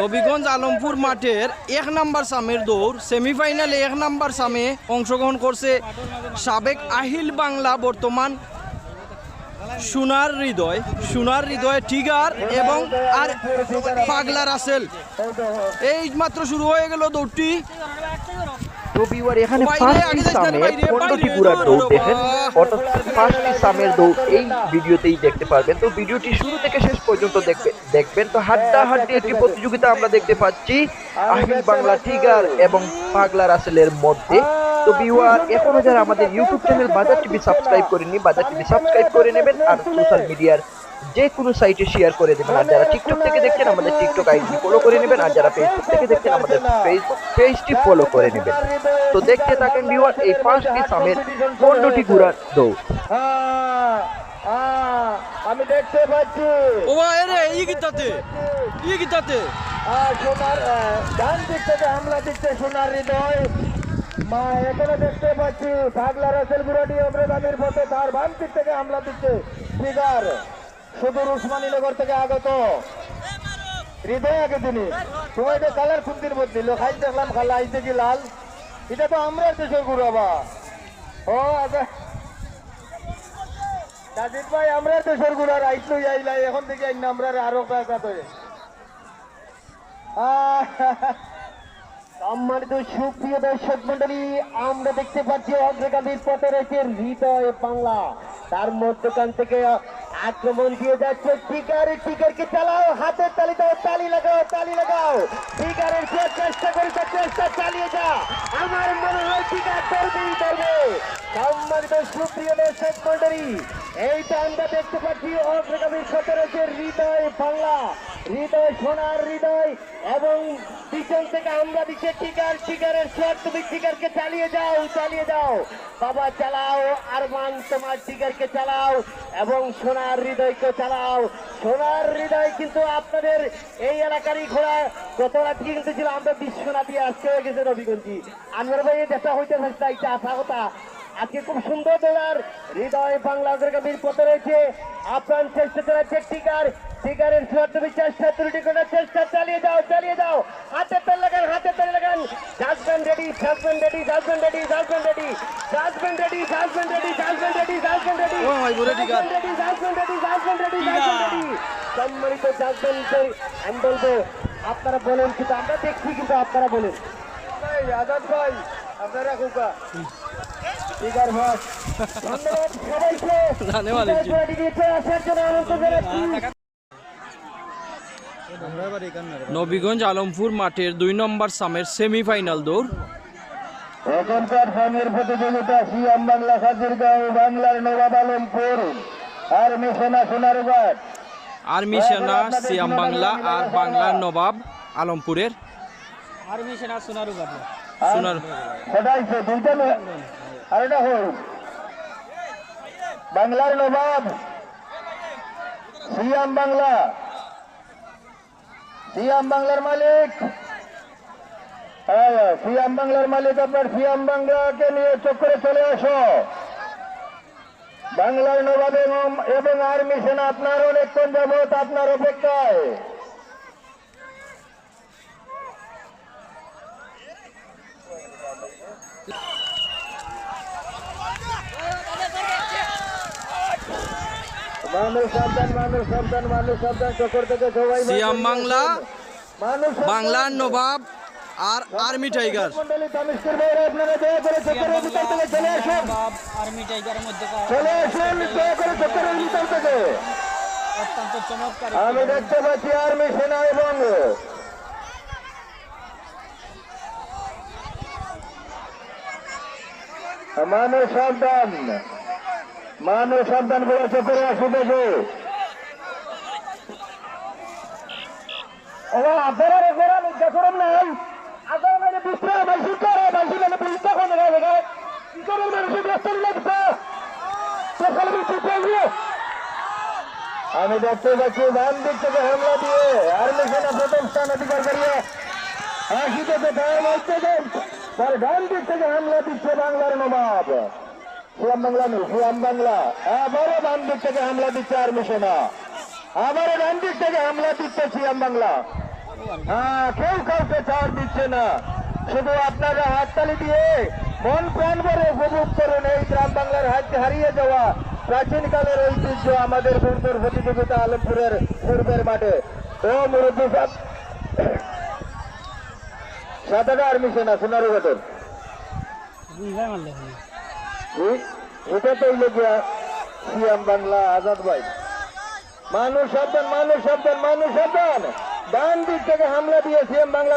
নবীগঞ্জ আলমপুর মাঠের এক নাম্বার সামের দৌড়, সেমিফাইনালে এক নাম্বার সামে অংশগ্রহণ করছে সাবেক আহিল বাংলা বর্তমান সোনার হৃদয় সোনার হৃদয় টিগার এবং আর পাগলা রাসেল। এই মাত্র শুরু হয়ে গেল দৌড়টি। রবিবার এখানে বাইরে, পাঁচটি সামের পনেরোটি বাইরে, দৌড় দেখেন অর্থাৎ পাঁচটি সামের দৌড় এই ভিডিওতেই দেখতে পারবেন তো ভিডিওটি শুরু থেকে শেষ পর্যন্ত দেখবেন দেখবেন তো হাড্ডা হাড্ডি একটি প্রতিযোগিতা আমরা দেখতে পাচ্ছি আহিল বাংলা টিগার এবং পাগলা রাসেলের মধ্যে তো ভিউয়ার এখনও যারা আমাদের YouTube channel Bazar TV subscribe করেননি বাজার টিভি সাবস্ক্রাইব করে নেবেন আর সোশ্যাল মিডিয়ার যে কোনো সাইটে শেয়ার করে দেবেন। আর যারা টিকটক থেকে দেখছেন আমাদের টিকটক আইডি ফলো করে নেবেন। আর যারা ফেসবুক থেকে দেখছেন আমাদের ফেসবুক পেজটি ফলো করে নেবেন। তো দেখতে থাকেন ভিউয়ার এই পাঁচটি সামের পনেরোটি ঘোড়ার দৌড়। আমি দেখতে পাচ্ছি ও রে ই গীতাতে ই গীতাতে আহ, সোনার ডান দিক থেকে হামলা দিচ্ছে সোনার হৃদয়। মা এখানে দেখতে পাচ্ছি পাগলা রাসেল বুড়াটি অগ্রগামীর পথে তার বাম দিক থেকে হামলা দিচ্ছে। ফিগার সুদূর উসমানীনগর থেকে আগত। হৃদয় আগে তিনি সময়টা কালার খুন্তির মধ্যে। লোকাই দেখলাম, খালা আইতে কি লাল। এটা তো আমরা দেশের গুড়াবা ও আচ্ছা। সাজিদ ভাই আমরা দেশের আইলাই এখন থেকে আইন আমরা আরও কাকা তো সম্মানিত সুপ্রিয় দর্শক মন্ডলী, আমরা দেখতে পাচ্ছি অগ্রগামীর পথে রয়েছে হৃদয় বাংলা। তার মধ্যখান থেকে আক্রমণ দিয়ে যাচ্ছে টিকার টিকারকে চালাও হাতের তালি দাও, তালি লাগাও তালি লাগাও। টিকারের যে চেষ্টা করেছে চেষ্টা চালিয়ে যা। আমার মনে হয় টিকার ধরবেই ধরবে সম্মানিত সুপ্রিয় দর্শক মন্ডলী এইটা আমরা দেখতে পাচ্ছি অগ্রগামীর পথে হৃদয় বাংলা। হৃদয় সোনার হৃদয় এবং পিছন থেকে আমরা দিচ্ছে টিকার টিকারের শট। তুমি টিকারকে চালিয়ে যাও চালিয়ে যাও। বাবা, চালাও, আরমান, তোমার টিকারকে চালাও এবং সোনার হৃদয়কে চালাও। সোনার হৃদয় কিন্তু আপনাদের এই এলাকারই ঘোড়া। গত রাত্রি কিন্তু ছিল আমরা বিশ্বনাথী আজকে হয়ে গেছে রবিগঞ্জি আনোয়ার ভাই দেখা হইতে চেষ্টা ইচ্ছা আশা কথা। আজকে খুব সুন্দর দোলার হৃদয় বাংলা অগ্রগামীর পথে রয়েছে আপ্রাণ চেষ্টা চালাচ্ছে টিকার টিকারের সুয়াত্তমি চেষ্টা ত্রুটি করার চেষ্টা চালিয়ে যাও চালিয়ে যাও হাতে তেল লাগান হাতে তেল লাগান judgement ready judgement ready judgement ready judgement ready judgement ready judgement ready judgement ready judgement ready ও ভাই, বলে টিকার। Ready judgement ready judgement ready judgement ready সম্মানিত জাজমেন্ট আমি বলব আপনারা বলেন কিন্তু আমরা দেখছি কিন্তু আপনারা বলেন ভাই আজাদ ভাই আপনারা কুকা নবীগঞ্জ আলমপুর মাঠের দুই নম্বর সামের সেমিফাইনাল দৌড়। এখনকার ফার্মের প্রতিযোগিতা সিয়াম বাংলা খাজিরগাঁও বাংলার নবাব আলমপুর আর মিশনা সোনারঘাট আর্মি সেনা সিয়াম বাংলা আর বাংলার নবাব আলমপুরের। সোনার সেটাইছে দুইটা আর এটা হল। বাংলার নবাব, সিয়াম বাংলা। সিয়াম বাংলার মালিক। হ্যাঁ সিয়াম বাংলার মালিক আপনার সিয়াম বাংলাকে নিয়ে চক্করে চলে আসো। বাংলার নবাব এবং আর্মি সেনা আপনার অনেকক্ষণ যাবত আপনার অপেক্ষায়। সিয়াম বাংলা বাংলার নবাব আর আর্মি টাইগার। আমি দেখতে পাচ্ছি আর্মি সেনা এবং মানুষ সন্তান মানুষ সাবধান করে চক্করে আসুতেছে মানে করে বুঝতে কোনো জায়গায় কি করে মানুষের ব্যস্ত আমি দেখতে পাচ্ছি বাম দিক থেকে হামলা দিয়ে আর্মি সেনা প্রথম স্থান অধিকার করিয়ে মধ্যে তার ডান দিক থেকে হামলা দিচ্ছে বাংলার নবাব। সিয়াম বাংলা নেই সিয়াম বাংলা। আবারও বাম দিক থেকে হামলা দিচ্ছে আর্মি সেনা আবারও ডান দিক থেকে হামলা দিচ্ছে সিয়াম বাংলা। হ্যাঁ কেউ কাউকে ছাড় দিচ্ছে না। শুধু আপনারা হাততালি দিয়ে মন প্রাণ ভরে উপভোগ করুন এই গ্রাম বাংলার হারিয়ে যাওয়া প্রাচীন কালের ঐতিহ্য আমাদের পূর্বের প্রতিযোগিতা আলমপুরের পূর্বের মাঠে। ও মুরব্বী সাহেব সাদাটা আর মিশে না, সোনার ঘটন আজাদ ভাই। মানুষ মানুষ মানুষ দিক থেকে হামলা দিয়ে বাংলা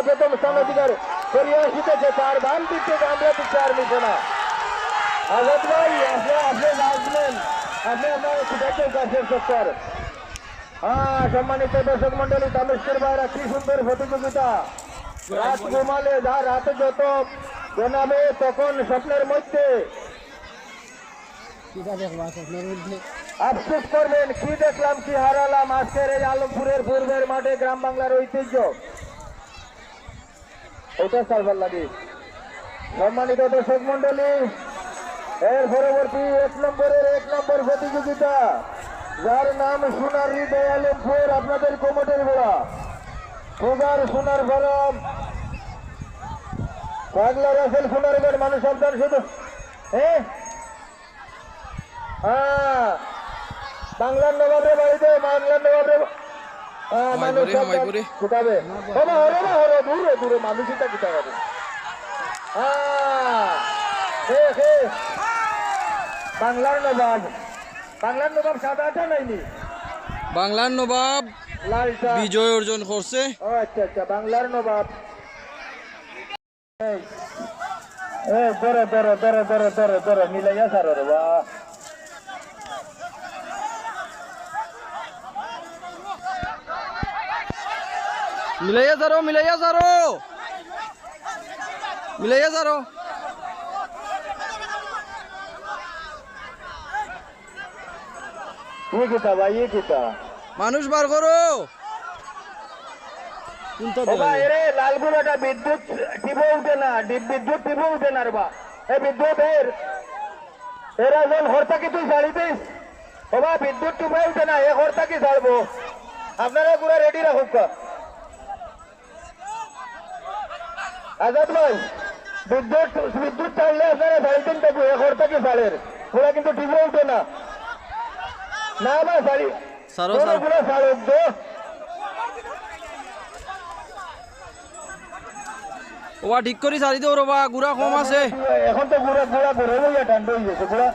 দিক থেকে দিচ্ছে আর না। আপনি আপনি হ্যাঁ সম্মানিত দর্শক মন্ডলী তামেশ্বর ভাইরা, কি সুন্দর প্রতিযোগিতা। রাত ঘুমালে যা রাতে যত, জানাবে তখন স্বপ্নের মধ্যে কিটা দেখবা স্বপ্নের মধ্যে আফসোস করবেন, কি দেখলাম, কি হারালাম, আজকের এই আলমপুরের পূর্বের মাঠে গ্রাম বাংলার ঐতিহ্য। ওটা সালবার লাগে। সম্মানিত দর্শক মন্ডলী এর পরবর্তী এক নম্বরের এক নম্বর প্রতিযোগিতা, যার নাম সোনার হৃদয় আলমপুর, আপনাদের কোমটের গোড়া সুগার, সোনার গরম। পাগলা রাসেল সোনার মানুষ সাবধান, শুধু হ্যাঁ? হ্যাঁ। বাংলার নবাবের বাড়িতে বাংলার নবাবের মানুষ। ফুটাবে হরে না হরে দূরে দূরে কিতা হবে বাংলার নবাব। বাংলার নবাব সাদাটা নাইনি? বাংলার নবাব বিজয় অর্জন করছে। আচ্ছা আচ্ছা বাংলার নবাব। এই, এই ধরে ধরে ধরে ধরে ধরে ধরে মিলাইয়া সারো বাহ। মিলাইয়া যারো মিলাইয়া যারো। মিলাইয়া যারো। মানুষ বার করো। লালগুলোটা বিদ্যুৎ টিপে উঠে না বিদ্যুৎ টিপে উঠে না বা। এ বিদ্যুৎ এর। এরা যখন হরতা কি তুই জাড়িতিস ও বা বিদ্যুৎ টিপে উঠে না এ হরতা কি জাড়বো আপনারা পুরা রেডি রাখুক। আজাদ ভাই বিদ্যুৎ বিদ্যুৎ আপনারা ছাড়িতেন তো এ হরতা কি ছাড়ের পুরা কিন্তু টিপে উঠে না। না না ছাড়ি সারো ঠিক করে সারি দেও রবা গুড়া কম আছে। এখন তো গুড়া গুড়া ঘুরে লইয়া ঠান্ডা হয়ে গেছে গুড়া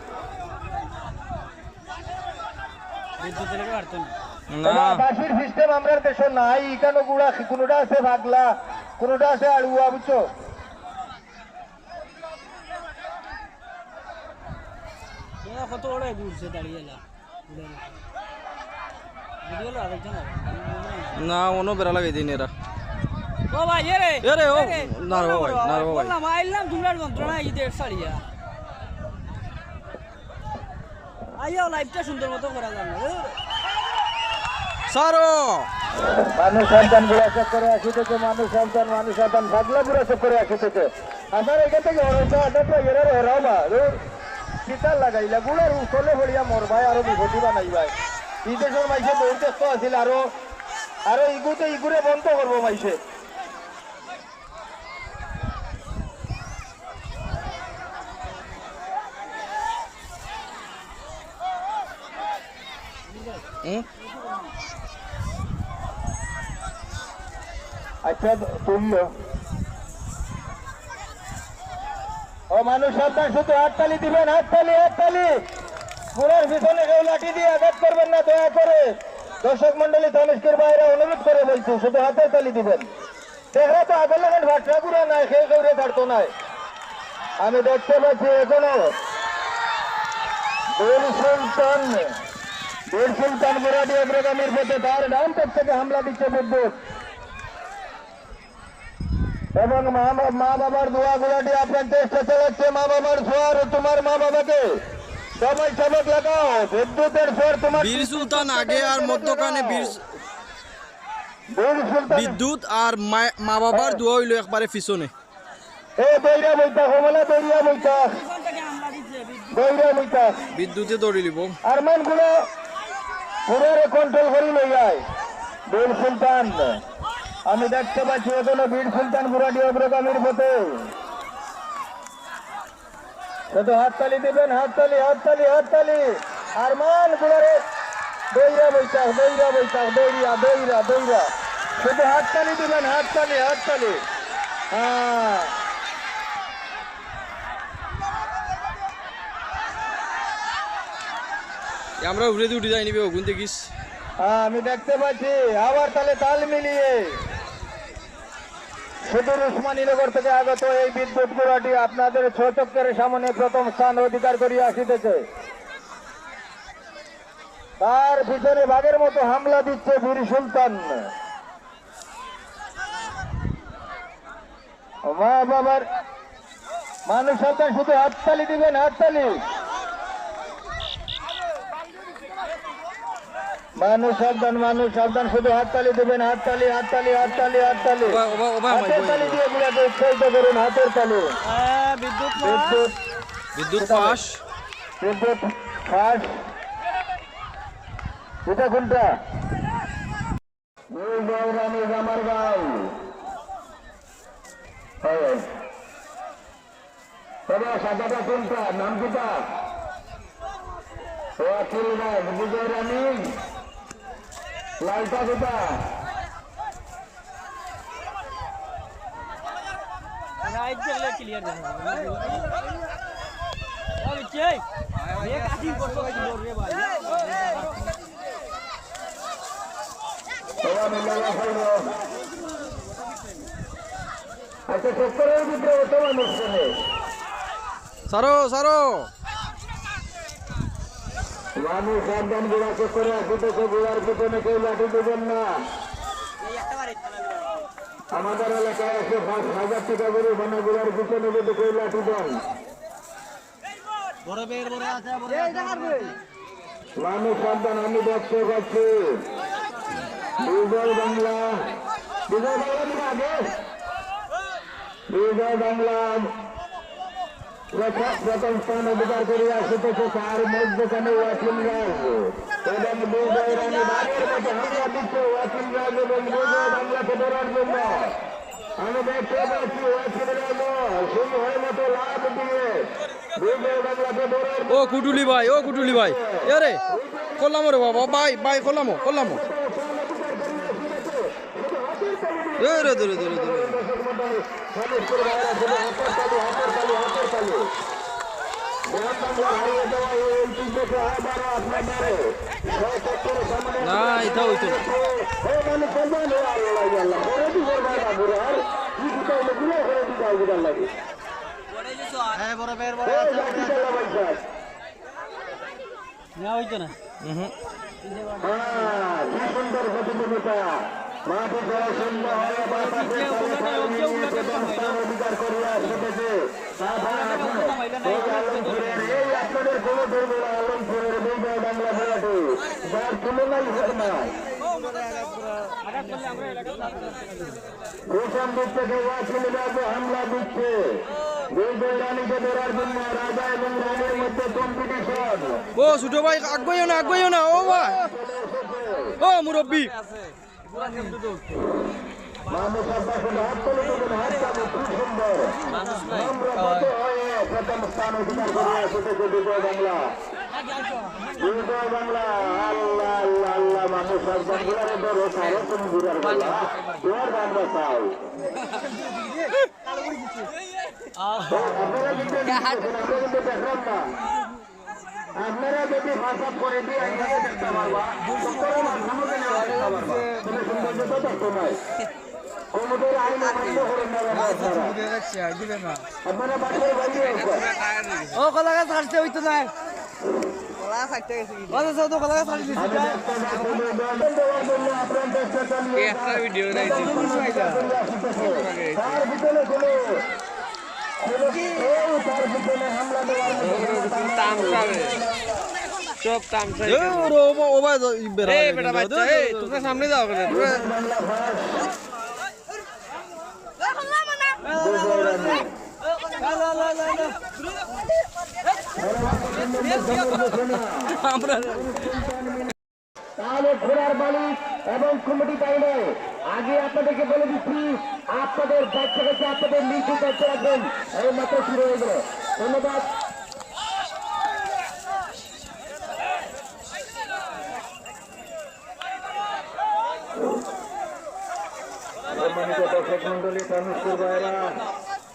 না? বাসির সিস্টেম আমরা দেশে নাই এখানে গুড়া? কোনোটা আছে ভাগলা। কোনোটা আছে আড়ুয়া বুঝছ? কত ঘুরছে দাঁড়িয়ে। না। অন্য বেড়া লাগাই দিন এরা। ও ভাই রে ও, না ভাই, না রে, ভাই। বললাম আইলাম তোমরার যন্ত্রণা ঈদের সারিয়া আইয়াও লাইভটা সুন্দর মতো করা যাবে। সারো। মানুষ সন্তান গুড়া চক করে আসিতেছে মানুষ সন্তান মানুষ সন্তান ভাগলা গুড়া চক করে আসিতেছে। আমার এখান থেকে হরতা আটাটা এরা হরাও বা কিতার লাগাইলা গুড়ার উঠলে ভরিয়া মর ভাই আরও বিভূতি বানাই ভাই। এই দেশের মাইসে বহুত ব্যস্ত আছিল আরও আরও ইগুতে ইগুরে বন্ধ করব মাইসে হুম? আচ্ছা তুমিও ও মানুষ সাবধান শুধু হাততালি দিবেন, হাততালি হাততালি। পুরের পিছনে কেউ লাঠি দিয়ে আঘাত করবেন না, দয়া করে। দর্শক মন্ডলী তনিষ্কের বাইরে অনুরোধ করে বলছি, শুধু হাতের তালি দিবেন। দেখো তো আগের লাগেন ভাটরা গুড়া নাই খেয়ে কেউ ছাড়তো নাই। আমি দেখতে পাচ্ছি এখনও। বীর সুলতান বীর সুলতান গুড়াটি অগ্রগামীর পথে তার ডান পথ থেকে হামলা দিচ্ছে বিদ্যুৎ এবং মা মা বাবার দোয়া গুলাটি আপনার চেষ্টা চালাচ্ছে মা বাবার সোয়ার তোমার মা বাবাকে। সবাই সবক লাগাও। বিদ্যুতের সোয়ার তোমার বীর সুলতান আগে আর মধ্যখানে বীর বিদ্যুৎ আর মা- বাবার দোয়া হইল একবারে পিছনে। বিদ্যুতে দৌড়ি লিব। আরমানগুলো পুরো কন্ট্রোল করি লই যায় বীর সুলতান। আমি দেখতে পাচ্ছি এখনও বীর সুলতান বুড়াটি অগ্রগামীর পথে। শুধু হাততালি দেবেন হাততালি হাততালি হাততালি। আর মান বুড়ারে দইরা বৈশাখ দইরা বৈশাখ দইরা দইরা দইরা। শুধু হাততালি দিবেন হাততালি হাততালি। হ্যাঁ। আমরা উড়ে উঠে যাই নিবে ওগুন দেখিস। হ্যাঁ, আমি দেখতে পাচ্ছি আবার তাহলে তাল মিলিয়ে। সুদূর উসমানীনগর থেকে আগত এই বিদ্যুৎ গুড়াটি আপনাদের সামনে প্রথম স্থান অধিকার করিয়া আসিতেছে। তার পিছনে বাঘের মতো হামলা দিচ্ছে বীর সুলতান। মা বাবার মানুষ সন্তান শুধু হাততালি দিবেন, হাততালি। মানুষ সাবধান মানুষ সাবধান শুধু হাততালি দেবেন হাততালি হাততালি হাততালি হাততালি। ওবা ওবা ওবা আমার হাতের তালি দিয়ে গুলাকে উৎসাহিত করুন হাতের তালি। বিদ্যুৎ বিদ্যুৎ বিদ্যুৎ পাস। বিদ্যুৎ ফাঁস এটা কোনটা? রানী আমার গাঁও সাদাটা কোনটা? নাম কিটা রাজ বিজয় রানী? লালটা কোথা রাইট দেখলে ক্লিয়ার যাবে। ওই কে? এ কাটি করছ কি রে ভাই? মানুষ সারো সারো মানুষ সাবধান গোড়া চক্করে আসিতেছে গোড়ার পিছনে কেউ লাঠি দেবেন না। আমাদের এলাকায় এসে পাঁচ হাজার টাকা করে মানে গোড়ার পিছনে যদি কেউ লাঠি দেন। মানুষ সাবধান আমি দেখতে পাচ্ছি। বিজয় বাংলা। বিজয় বাংলা আগে। বিজয় বাংলা। প্রথম স্থান অধিকার করে আসিতেছে তার মধ্যখানে ওয়াকিল রাজ এবং বিজয় রানী হামলা দিচ্ছে রাজ এবং বাংলাকে ধরার জন্য আমি দেখতে পাচ্ছি রাজ সিংহের মতো লাভ দিয়ে ও কুটুলি ভাই, ও কুটুলি ভাই। এ রে করলাম রে বাবা, ভাই ভাই করলাম করলাম এ রে দূরে দূরে না এটা হইতো না। হ্যাঁ, হইতো না। হুম হ্যাঁ কি সুন্দর প্রতিযোগিতা। হয়ে আপনাদের কোনো দুর্বল আলমপুরের বিজয় বাংলা খেলাটি যার তুলনাই হয় না দিক থেকে হামলা দিচ্ছে ও ছোট ভাই আগুয়াইও না আগুয়াইও না ও ভাই ও মুরব্বী প্রথম স্থান অধিকার করে এসেছে বিজয় বাংলা বিজয় বাংলা আল্লাহ আল্লাহ আল্লাহ মানুষ একদম গুলারে সারো তুমি গুলার বলা তোমার বাংলা চাও আপনারা কিন্তু দেখলাম না আপনারা যদি ভাষা করে দিয়ে এইভাবে দেখতে পারবা মাঝখানে নেওয়া দেখতে পারবা। তুমি সৌন্দর্য তো দেখো নাই। কোমরের আইন অমান্য করেন না আপনারা। বাইরে ও কলা গাছ হইতো না ভিডিও তোমরা সামনে যাও আমরা তাহলে ঘোড়ার মালিক এবং কমিটি টাইমে আগে আপনাদেরকে বলে দিচ্ছি আপনাদের বাচ্চা কাছে আপনাদের নিচু কাছে রাখবেন এই মাত্র শুরু হয়ে গেল ধন্যবাদ দর্শক মন্ডলী তানুষ্কুর ভাইরা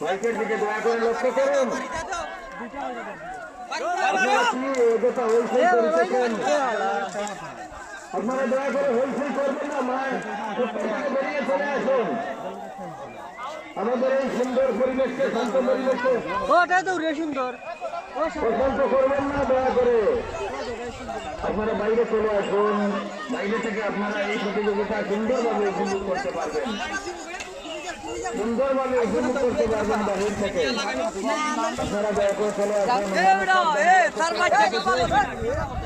মাইকের দিকে দয়া করে লক্ষ্য করুন আপনারা কি আপনারা দয়া করে হইচই করবেন না মা। বেরিয়ে চলে আসুন। আমাদের এই সুন্দর পরিবেশকে শান্ত পরিবেশকে ওটা তো সুন্দর। প্রশান্ত করবেন না দয়া করে। আপনারা বাইরে চলে আসুন। বাইরে থেকে আপনারা এই প্রতিযোগিতা সুন্দরভাবে উপভোগ করতে পারবেন। সুন্দরভাবে উপভোগ করতে পারবেন বাহির থেকে। আপনারা দয়া করে চলে আসুন।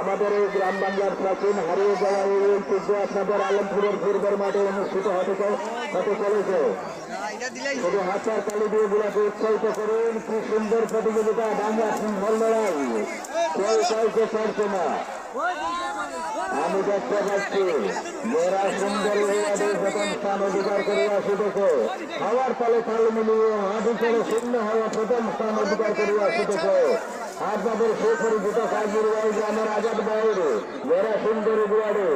আমাদের এই গ্রাম বাংলার প্রাচীন হারিয়ে যাওয়া এই ঐতিহ্য আপনাদের আলমপুরের পূর্বের মাঠে অনুষ্ঠিত হতে হতে চলেছে। শুধু হাতার তালি দিয়ে গুলাকে উৎসাহিত করুন, কি সুন্দর প্রতিযোগিতা, বাংলা সিংহল লড়াই। কেউ কাউকে পারছে না। আমি দেখতে পাচ্ছি যারা সুন্দর প্রথম স্থান অধিকার করে আসিতেছে। খাওয়ার তালে তাল মিলিয়ে হাঁটু করে শূন্য হওয়া প্রথম স্থান অধিকার করে আসিতেছে। আর তাদের সুপরিচিত ওয়াই গ্রামের আজাদ বাইরে যারা সুন্দরী ওয়ার্ডে